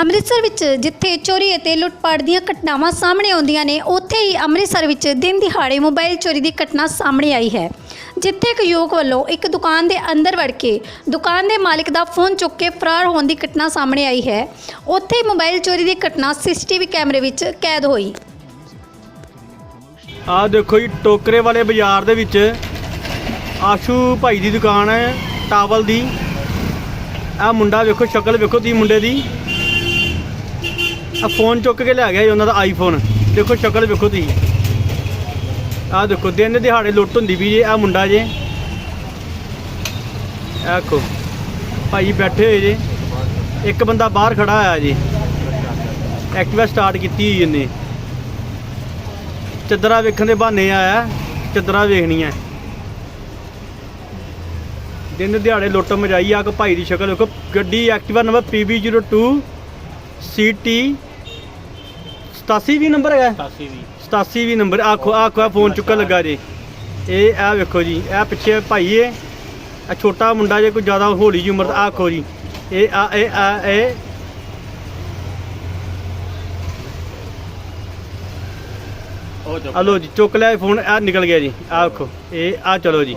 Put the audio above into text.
ਅੰਮ੍ਰਿਤਸਰ ਵਿੱਚ ਜਿੱਥੇ ਚੋਰੀ ਅਤੇ ਲੁੱਟਪਾਟ ਦੀਆਂ ਘਟਨਾਵਾਂ ਸਾਹਮਣੇ ਆਉਂਦੀਆਂ ਨੇ, ਉੱਥੇ ਹੀ ਅੰਮ੍ਰਿਤਸਰ ਵਿੱਚ ਦਿਨ ਦਿਹਾੜੇ ਮੋਬਾਈਲ ਚੋਰੀ ਦੀ ਘਟਨਾ ਸਾਹਮਣੇ ਆਈ ਹੈ। ਜਿੱਥੇ ਇੱਕ ਯੁਵਕ ਵੱਲੋਂ ਇੱਕ ਦੁਕਾਨ ਦੇ ਅੰਦਰ ਵੜ ਕੇ ਦੁਕਾਨ ਦੇ ਮਾਲਕ ਦਾ ਫੋਨ ਚੁੱਕ ਕੇ ਫਰਾਰ ਹੋਣ ਦੀ ਘਟਨਾ ਸਾਹਮਣੇ ਆਈ ਹੈ। ਉੱਥੇ ਹੀ ਮੋਬਾਈਲ ਚੋਰੀ ਦੀ ਘਟਨਾ ਸੀਸੀਟੀਵੀ ਕੈਮਰੇ ਵਿੱਚ ਕੈਦ ਹੋਈ। ਆਹ ਦੇਖੋ ਜੀ, ਟੋਕਰੇ ਵਾਲੇ ਬਾਜ਼ਾਰ ਦੇ ਵਿੱਚ ਆਸ਼ੂ ਭਾਈ ਦੀ ਦੁਕਾਨ ਹੈ, ਟਾਵਲ ਦੀ। ਆਹ ਮੁੰਡਾ ਵੇਖੋ, ਸ਼ਕਲ ਵੇਖੋ ਦੀ ਮੁੰਡੇ ਦੀ। ਆ ਫੋਨ ਚੁੱਕ ਕੇ ਲੈ ਗਿਆ ਜੀ ਉਹਨਾਂ ਦਾ ਆਈਫੋਨ ਦੇਖੋ ਸ਼ਕਲ ਵੇਖੋ ਤੁਸੀਂ। ਆਹ ਦੇਖੋ, ਦਿਨ ਦਿਹਾੜੇ ਲੁੱਟ ਹੁੰਦੀ ਵੀ ਜੇ, ਆਹ ਮੁੰਡਾ ਜੇ। ਆਹ ਦੇਖੋ, ਭਾਈ ਬੈਠੇ ਹੋਏ ਜੇ। ਇੱਕ ਬੰਦਾ ਬਾਹਰ ਖੜਾ ਹੋਇਆ ਜੀ। ਐਕਟਿਵਾ ਸਟਾਰਟ ਕੀਤੀ ਹੋਈ ਇਹਨੇ ਚੱਦਰਾ ਵੇਖਣ ਦੇ ਬਹਾਨੇ ਆਇਆ, ਚੱਦਰਾ ਵੇਖਣੀਆਂ। ਦਿਨ ਦਿਹਾੜੇ ਲੁੱਟ ਮਜਾਈ ਆ ਕਿ ਭਾਈ ਦੀ ਸ਼ਕਲ ਵੇਖੋ। ਗੱਡੀ ਐਕਟਿਵਾ ਨੰਬਰ PB02 CT 87 ਵੀ ਨੰਬਰ ਹੈਗਾ। 87 ਵੀ 87 ਵੀ ਨੰਬਰ। ਆਖੋ ਆਖੋ ਫੋਨ ਚੁੱਕਣ ਲੱਗਾ ਜੀ। ਇਹ ਆ ਵੇਖੋ ਜੀ ਇਹ ਪਿੱਛੇ ਭਾਈ ਏ ਆ ਛੋਟਾ ਮੁੰਡਾ ਜੇ ਕੋਈ ਜ਼ਿਆਦਾ ਹੌਲੀ ਜੀ ਉਮਰ ਦਾ ਆਖੋ ਜੀ। ਇਹ ਆ ਇਹ ਆ ਇਹ। ਉਹ ਜੋ ਚੁੱਕ ਲਿਆ ਫੋਨ ਆ ਨਿਕਲ ਗਿਆ ਜੀ। ਆ ਵੇਖੋ ਇਹ ਆ ਚਲੋ ਜੀ।